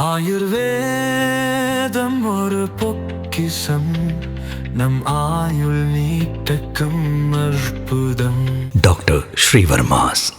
ஆயுர்வேதம் ஒரு பொக்கிசம் நம் ஆயுள் நீட்டக்கும் அற்புதம். டாக்டர் ஸ்ரீவர்மாஸ்.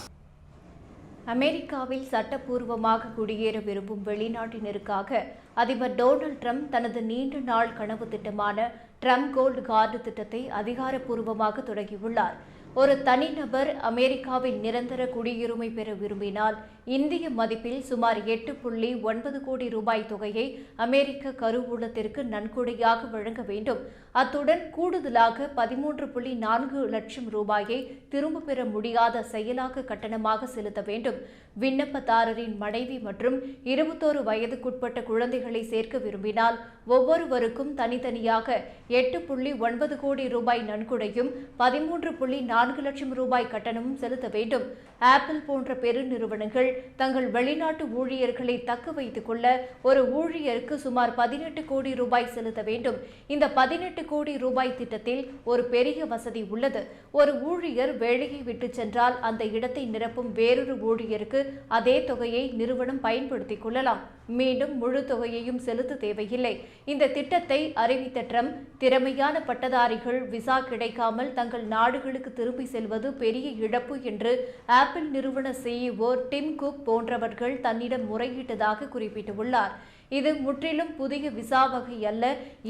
அமெரிக்காவில் சட்டப்பூர்வமாக குடியேற விரும்பும் வெளிநாட்டினருக்காக அதிபர் டொனால்ட் ட்ரம்ப் தனது நீண்ட நாள் கனவு திட்டமான ட்ரம்ப் கோல்டு கார்டு திட்டத்தை அதிகாரப்பூர்வமாக தொடங்கியுள்ளார். ஒரு தனிநபர் அமெரிக்காவில் நிரந்தர குடியுரிமை பெற விரும்பினால் இந்திய மதிப்பில் சுமார் எட்டு புள்ளி ஒன்பது கோடி ரூபாய் தொகையை அமெரிக்க கருவூலத்திற்கு நன்கொடையாக வழங்க வேண்டும். அத்துடன் கூடுதலாக பதிமூன்று புள்ளி நான்கு லட்சம் ரூபாயை திரும்ப பெற முடியாத செயலாக்க கட்டணமாக செலுத்த வேண்டும். விண்ணப்பதாரரின் மனைவி மற்றும் இருபத்தோரு வயதுக்குட்பட்ட குழந்தைகளை சேர்க்க விரும்பினால் ஒவ்வொருவருக்கும் தனித்தனியாக எட்டு புள்ளி ஒன்பது கோடி ரூபாய் நன்கொடையும் பதிமூன்று புள்ளி நான்கு லட்சம் ரூபாய் கட்டணமும் செலுத்த வேண்டும். ஆப்பிள் போன்ற பெருநிறுவனங்கள் தங்கள் வெளிநாட்டு ஊழியர்களை தக்க வைத்துக் கொள்ள ஒரு ஊழியருக்கு சுமார் பதினெட்டு கோடி ரூபாய் செலுத்த வேண்டும். இந்த பதினெட்டு கோடி ரூபாய் திட்டத்தில் ஒரு பெரிய வசதி உள்ளது. ஒரு ஊழியர் வேலையை விட்டு சென்றால் அந்த இடத்தை நிரப்பும் வேறொரு ஊழியருக்கு அதே தொகையை நிறுவனம் பயன்படுத்திக் கொள்ளலாம். மீண்டும் முழு தொகையையும் செலுத்த தேவையில்லை. இந்த திட்டத்தை அறிவித்த ட்ரம்ப் திறமையான பட்டதாரிகள் விசா கிடைக்காமல் தங்கள் நாடுகளுக்கு திரும்பி செல்வது பெரிய இழப்பு என்று ஆப்பிள் நிறுவன சிஇஓ டிம் குக் போன்றவர்கள் தன்னிடம் முறையிட்டதாக குறிப்பிட்டுள்ளார். இது முற்றிலும் புதிய விசா வகை அல்ல.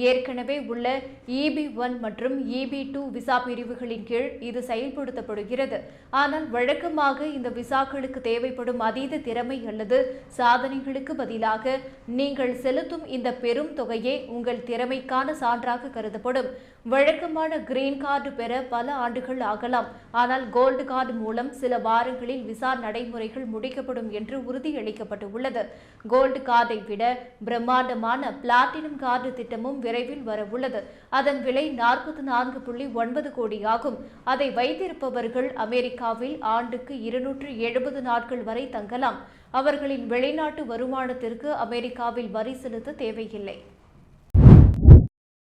ஏற்கனவே உள்ள இபி ஒன் மற்றும் இபி டூ விசா பிரிவுகளின் கீழ் இது செயல்படுத்தப்படுகிறது. ஆனால் வழக்கமாக இந்த விசாக்களுக்கு தேவைப்படும் அதீத திறமை அல்லது சாதனைகளுக்கு பதிலாக நீங்கள் செலுத்தும் இந்த பெரும் தொகையே உங்கள் திறமைக்கான சான்றாக கருதப்படும். வழக்கமான கிரீன் கார்டு பெற பல ஆண்டுகள் ஆகலாம். ஆனால் கோல்டு கார்டு மூலம் சில வாரங்களில் விசா நடைமுறைகள் முடிக்கப்படும் என்று உறுதியளிக்கப்பட்டுள்ளது. கோல்டு கார்டை விட பிரம்மாண்டமான பிளாட்டினம் கார்டு திட்டமும் விரைவில் வரவுள்ளது. அதன் விலை நாற்பத்தி நான்கு புள்ளி ஒன்பது கோடி ஆகும் அதை வைத்திருப்பவர்கள் அமெரிக்காவில் ஆண்டுக்கு இருநூற்று எழுபது நாட்கள் வரை தங்கலாம். அவர்களின் வெளிநாட்டு வருமானத்திற்கு அமெரிக்காவில் வரி செலுத்த தேவையில்லை.